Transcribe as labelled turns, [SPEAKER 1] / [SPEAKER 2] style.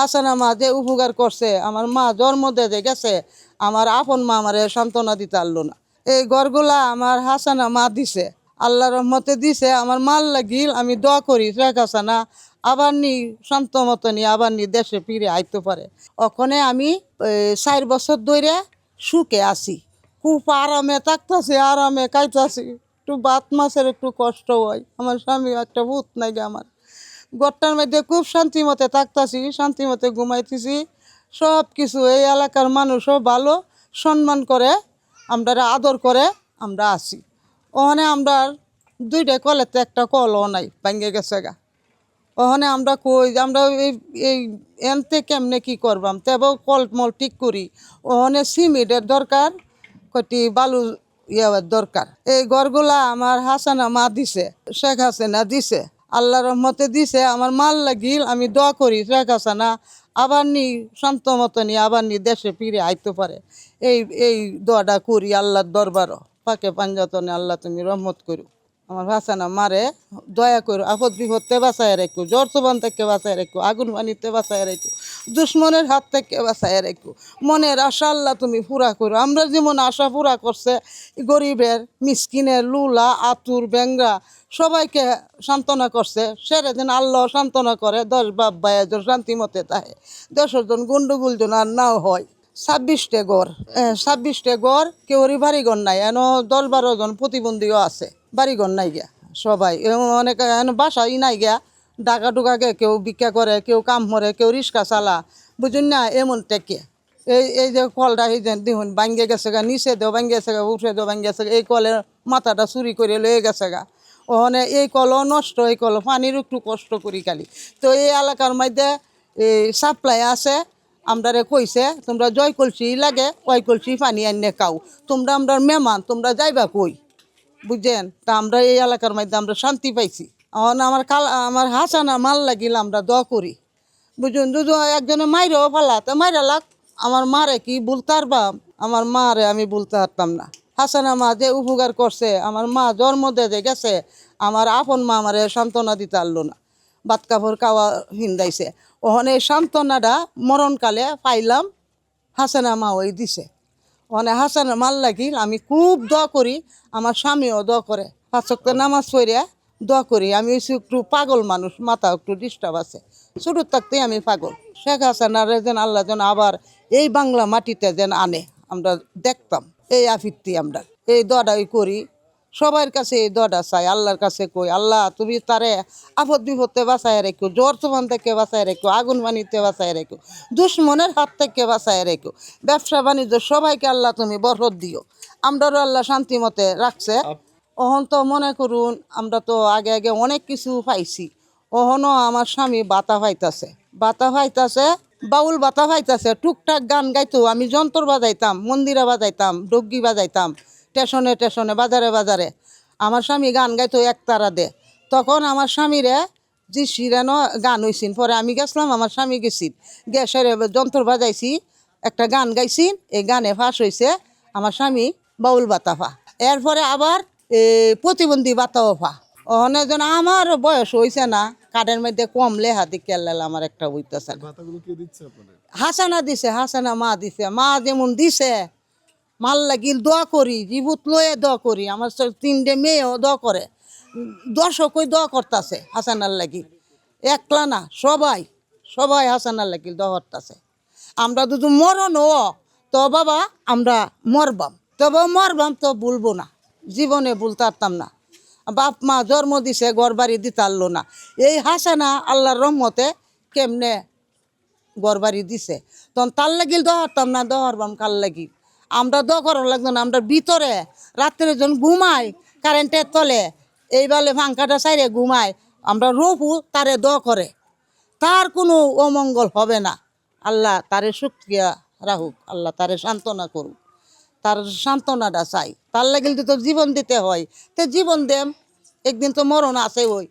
[SPEAKER 1] হাসানা মা যে উপকার করছে, আমার মা জন্ম দিয়ে গেছে, আমার আপন মা আমারে সান্ত্বনা দিতে পারল না। এই গড়গুলা আমার হাসানা মা দিছে, আল্লাহ রহমতে দিছে, আমার মাল লাগিল, আমি দোয়া করি শেখ হাসানা আবার নি শান্ত মতো নি আবার নি দেশে ফিরে আইতে পারে। ওখানে আমি চার বছর ধরে সুখে আছি। খুব আরামে থাকতেছি, আরামে খাইতেছি। একটু বাত মাছের একটু কষ্ট হয়। আমার স্বামী একটা ভূত নাকি আমার। ঘরটার মধ্যে খুব শান্তি মতে থাকতেছি, শান্তি মতে ঘুমাইতেছি। সব কিছু এই এলাকার মানুষও ভালো, সম্মান করে আমরা আদর করে আমরা আছি। ওখানে আমরা দুইটা কলেতে একটা কলও নাই ভাঙ্গে গেছে গা। ওখানে আমরা কই, আমরা এই এই এনতে কেমনে কি করবাম? তেব কল মল ঠিক করি। ওখানে সিমেন্টের দরকার কটি বালু ইয়ার দরকার। এই ঘরগুলা আমার হাসানা মা দিছে, শেখ হাসিনা দিছে। আল্লাহ রহমতে দিছে, আমার মাল লাগিল, আমি দোয়া করি শেখ হাসানা আবার নি শান্ত মতো নি আবার নি দেশে ফিরে আইতে পারে। এই এই দোয়াটা করি আল্লাহর দরবারও, পাকে পাঞ্জাতনে আল্লাহ তুমি রহমত করু আমার হাসানা মারে, দয়া করো, আপদ বিপদতে বাঁচায় রেখো জ্বর সোবান থেকে বাঁচায় রেখো, আগুন পানিতে বাঁচায় রেখো। দুশ্মনের হাত থেকে বাঁচায় রেখো মনের আশা আল্লাহ তুমি পুরা করো। আমরা যেমন আশা পুরা করছে গরিবের, মিসকিনের, লুলা, আতুর বেঙ্গা সবাইকে সান্ত্বনা করছে। সেরে যেন আল্লাহ সান্ত্বনা করে, দশ বাপ ভাইয়াজন শান্তি মতে তাহে দশজন গন্ডগোল যেন আর নাও হয়। ছাব্বিশটে গড় ছাব্বিশটে গড় কেউরই বাড়িঘর নাই। এন দশ বারো জন প্রতিবন্ধীও আছে, বাড়িঘর নাই গিয়া, সবাই। অনেক, এন বাসাই নাই গিয়া ডাকা টুকাকে কেউ ভিক্ষা করে, কেউ কাম করে, কেউ রিক্সা চালা। বুঝুন না, এমন টেকে। এই এই যে কলটা এই যে দেখুন, ভাঙ্গে গেছে গা, নিচে দেও ভাঙ্গে গেছে গা উঠে দেও ভাঙ্গে গেছে এই কলের মাথাটা চুরি করে লয়ে গেছে গা। ওখানে এই কলও নষ্ট, এই কল পানির একটু কষ্ট করি খালি। তো এই এলাকার মধ্যে এই সাপ্লাই আছে, আমরারে কইছে, তোমরা জয় কলসি লাগে, ওই কলসি পানি আনিয়ে খাও। তোমরা আমরা মেহমান, তোমরা যাইবা কই? বুঝছেন তা আমরা এই এলাকার মধ্যে আমরা শান্তি পাইছি। আমার কাল, আমার হাসানা মাল লাগিল, আমরা দ করি। বুঝুন দুজন একজনে মাইরেও ফেলা, তো মাইরা লাগ, আমার মারে কি বলতে পারবা আমার মারে আমি বলতে পারতাম না। হাসানা মা যে উপকার করছে, আমার মা জন্ম দিয়ে গেছে, আমার আপন মা আমারে সান্ত্বনা দিতে পারল না। বাত কাপড় কাওয়া হিন্দাইছে। ওখানে এই সান্ত্বনাটা মরণকালে পাইলাম, হাসানা মা ওই দিছে। ওখানে হাসানা মাল লাগিল, আমি খুব দোয়া করি, আমার স্বামীও দোয়া করে। পাঁচক নামাজ পড়িয়া দোয়া করি, আমি একটু পাগল মানুষ, মাথা একটু ডিস্টার্ব আছে। ছোটোর থাকতে আমি পাগল। শেখ হাসানারে যেন আল্লাহ যেন আবার এই বাংলা মাটিতে যেন আনে, আমরা দেখতাম, এই আফিত্তি আমরা। এই দোয়াটাই করি। সবার কাছে এই দোয়াটা চাই, আল্লাহর কাছে কই, আল্লাহ তুমি তারে আপদ বিপদে বাঁচায় রেখো জ্বর তুফান থেকে বাঁচায় রেখো, আগুন পানিতে বাঁচায় রেখো, দুশ্মনের হাত থেকে বাঁচায় রেখো, ব্যবসা বাণিজ্য সবাইকে আল্লাহ তুমি বরফত দিও। আমরাও আল্লাহ শান্তি মতে রাখছে। ওহন তো মনে করুন, আমরা তো আগে আগে অনেক কিছু পাইছি। ওহনও আমার স্বামী বাতা পাইতাছে বাতা পাইতাছে বাউল বাতা পাইতাছে টুকটাক গান গাইতো। আমি যন্ত্র বাজাইতাম, মন্দিরে বাজাইতাম ডগ্গি বাজাইতাম, স্টেশনে স্টেশনে, বাজারে বাজারে। আমার স্বামী গান গাইতো একতারা দে। তখন আমার স্বামীরে যে সিরেনও গান হইছিন পরে আমি গেছিলাম, আমার স্বামী গেছিল। গ্যাসের যন্ত্র বাজাইছি, একটা গান গাইছি, এই গানে ফাঁস হয়েছে আমার স্বামী বাউল বাতাফা এরপরে আবার প্রতিবন্ধী বাতাওফা। ওখানে যেন আমার বয়স হয়েছে না কাঠের মধ্যে কম লেহা দিকে আমার একটা হইতেছে
[SPEAKER 2] আপনাদের?
[SPEAKER 1] হাসানা দিছে হাসানা মা দিছে মা যেমন দিছে মাল লাগিল দোয়া করি জীবুত লয়ে দোয়া করি আমার তিনটে মেয়েও দোয়া করে দর্শকই দোয়া করতেছে হাসানার লাগি। একলা না সবাই সবাই হাসানার লাগিল দোয়া করতেছে। আমরা যদি মরণ ও তো বাবা আমরা মরবাম তবে মরবাম তো বলব না। জীবনে বলতে পারতাম না। বাপ মা জন্ম দিছে ঘর বাড়ি দিতে পারল না। এই হাসানা আল্লাহর রহমতে কেমনে গড়বাড়ি দিছে? তখন তার লাগিল দহরতাম না, দহরবাম কাল লাগি? আমরা দ করার লাগতো না, আমরা ভিতরে, রাত্রে যখন ঘুমাই কারেন্টের তলে এইবারে ফাঙ্কাটা সাইরে ঘুমাই, আমরা রফু তারে দ করে। তার কোনো অমঙ্গল হবে না। আল্লাহ তারে শুক্রিয়া রাহুক আল্লাহ তারে সান্ত্বনা করুক। তার সান্ত্বনাটা চাই। তার লাগিল তো জীবন দিতে হয়। তো জীবন দেম একদিন তো মরণ আছে ওই।